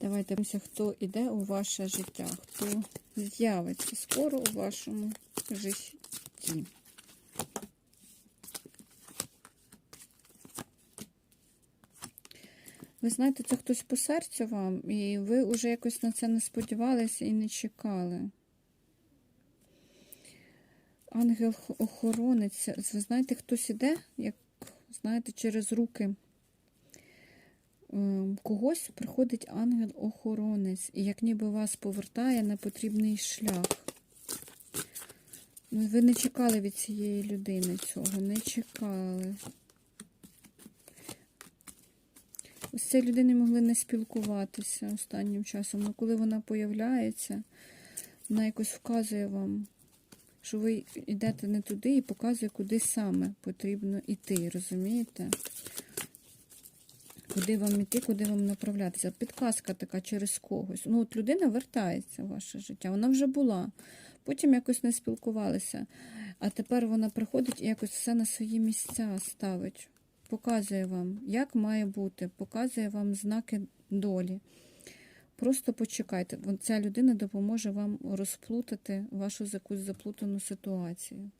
Давайте дивимося, хто йде у ваше життя, хто з'явиться скоро у вашому житті. Ви знаєте, це хтось по серцю вам, і ви вже якось на це не сподівалися і не чекали. Ангел-охоронець, ви знаєте, хтось іде, як знаєте, через руки когось приходить ангел-охоронець, і як ніби вас повертає на потрібний шлях. Ну, Ви не чекали від цієї людини цього, не чекали. Ось цією людиною могли не спілкуватися останнім часом, але коли вона появляється, вона якось вказує вам, що ви йдете не туди і показує, куди саме потрібно йти, розумієте? Куди вам йти, куди вам направлятися. Підказка така через когось. Ну, от людина вертається в ваше життя, вона вже була. Потім якось не спілкувалися. А тепер вона приходить і якось все на свої місця ставить. Показує вам, як має бути, показує вам знаки долі. Просто почекайте. Ця людина допоможе вам розплутати вашу якусь заплутану ситуацію.